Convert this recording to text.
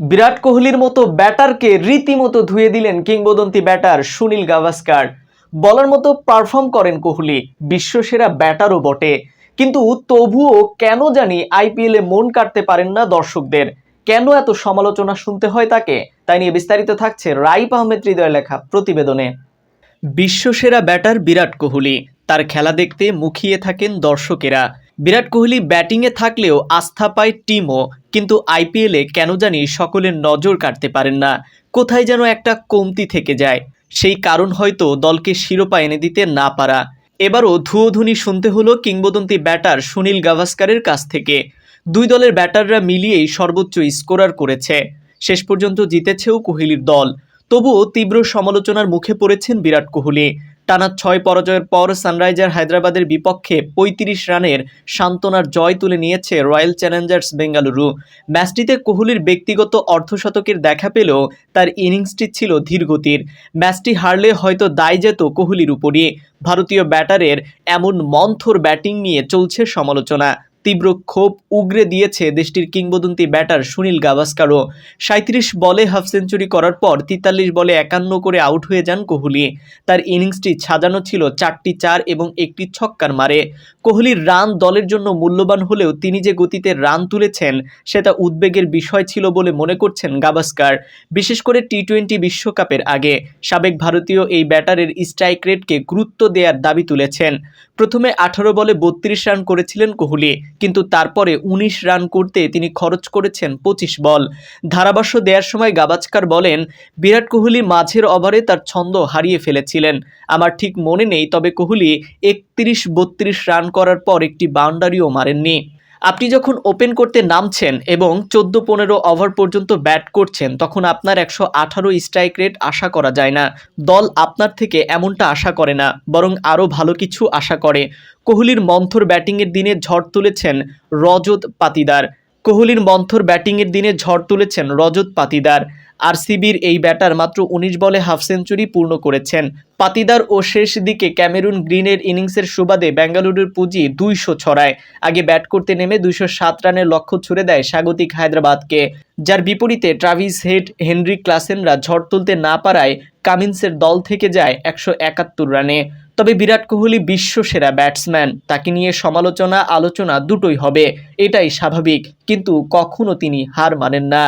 বিরাট কোহলির মতো ব্যাটারকে রীতিমতো ধুয়ে দিলেন কিংবদন্তি ব্যাটার সুনীল গাভাস্কার। বলার মতো পারফর্ম করেন কোহলি, বিশ্বসেরা ব্যাটারও বটে। কিন্তু তবুও কেন জানি আইপিএলে মন কাটতে পারেন না দর্শকদের। কেন এত সমালোচনা শুনতে হয় তাকে? তাই নিয়ে বিস্তারিত থাকছে রাইপ আহমেদ হৃদয় লেখা প্রতিবেদনে। বিশ্বসেরা ব্যাটার বিরাট কোহলি, তার খেলা দেখতে মুখিয়ে থাকেন দর্শকেরা। বিরাট কোহলি ব্যাটিংয়ে থাকলেও আস্থা পায় টিমও কিন্তু আইপিএলে কেন জানি সকলের নজর কাটতে পারেন না। কোথায় যেন একটা কমতি থেকে যায়। সেই কারণ হয়তো দলকে শিরোপা এনে দিতে না পারা। এবারও ধুয়োধুনি শুনতে হলো কিংবদন্তি ব্যাটার সুনীল গাভাস্কারের কাছ থেকে। দুই দলের ব্যাটাররা মিলিয়েই সর্বোচ্চ স্কোরার করেছে। শেষ পর্যন্ত জিতেছেও কোহলির দল। তবুও তীব্র সমালোচনার মুখে পড়েছেন বিরাট কোহলি। টানা ছয় পরাজয়ের পর সানরাইজার হায়দ্রাবাদের বিপক্ষে পঁয়ত্রিশ রানের সান্ত্বনার জয় তুলে নিয়েছে রয়্যাল চ্যালেঞ্জার্স বেঙ্গালুরু। ম্যাচটিতে কোহলির ব্যক্তিগত অর্ধশতকের দেখা পেলেও তার ইনিংসটি ছিল ধীরগতির। ম্যাচটি হারলে হয়তো দায় যেত কোহলির উপরই। ভারতীয় ব্যাটারের এমন মন্থর ব্যাটিং নিয়ে চলছে সমালোচনা। তীব্র ক্ষোভ উগরে দিয়েছে দেশটির কিংবদন্তি ব্যাটার সুনীল গাভাস্কারও। সাঁত্রিশ বলে হাফ সেঞ্চুরি করার পর তেতাল্লিশ বলে একান্ন করে আউট হয়ে যান কোহলি। তার ইনিংসটি সাজানো ছিল চারটি চার এবং একটি ছক্কার মারে। কোহলির রান দলের জন্য মূল্যবান হলেও তিনি যে গতিতে রান তুলেছেন, সেটা উদ্বেগের বিষয় ছিল বলে মনে করছেন গাভাস্কার, বিশেষ করে টি টোয়েন্টি বিশ্বকাপের আগে। সাবেক ভারতীয় এই ব্যাটারের স্ট্রাইক রেটকে গুরুত্ব দেওয়ার দাবি তুলেছেন। প্রথমে আঠারো বলে বত্রিশ রান করেছিলেন কোহলি কিন্তু তারপরে উনিশ রান করতে তিনি খরচ করেছেন পঁচিশ বল। ধারাভাষ্য দেওয়ার সময় গাভাস্কার বলেন, বিরাট কোহলি মাঝের ওভারে তার ছন্দ হারিয়ে ফেলেছিলেন। আমার ঠিক মনে নেই, তবে কোহলি একত্রিশ বত্রিশ রান করার পর একটি বাউন্ডারিও মারেননি। আপনি যখন ওপেন করতে নামছেন এবং চোদ্দ পনেরো ওভার পর্যন্ত ব্যাট করছেন, তখন আপনার একশো আঠারো স্ট্রাইক রেট আশা করা যায় না। দল আপনার থেকে এমনটা আশা করে না, বরং আরও ভালো কিছু আশা করে। কোহলির মন্থর ব্যাটিংয়ের দিনে ঝড় তুলেছেন রজত পাতিদার। কোহলির মন্থর ব্যাটিংয়ের দিনে ঝড় তুলেছেন রজত পাতিদার। আরসিবির এই ব্যাটার মাত্র উনিশ বলে হাফ সেঞ্চুরি পূর্ণ করেছেন। পাতিদার ও শেষ দিকে ক্যামেরুন গ্রিনের ইনিংসের সুবাদে বেঙ্গালুরুর পুঁজি দুইশো ছড়ায়। আগে ব্যাট করতে নেমে দুইশো সাত রানের লক্ষ্য ছুড়ে দেয় স্বাগতিক হায়দ্রাবাদকে। যার বিপরীতে ট্রাভিস হেড হেনরি ক্লাসেনরা ঝড় তুলতে না পারায় কামিন্সের দল থেকে যায় একশো একাত্তর রানে। তবে বিরাট কোহলি বিশ্বসেরা ব্যাটসম্যান। তাকে নিয়ে সমালোচনা আলোচনা দুটোই হবে, এটাই স্বাভাবিক। কিন্তু কখনো তিনি হার মানেন না।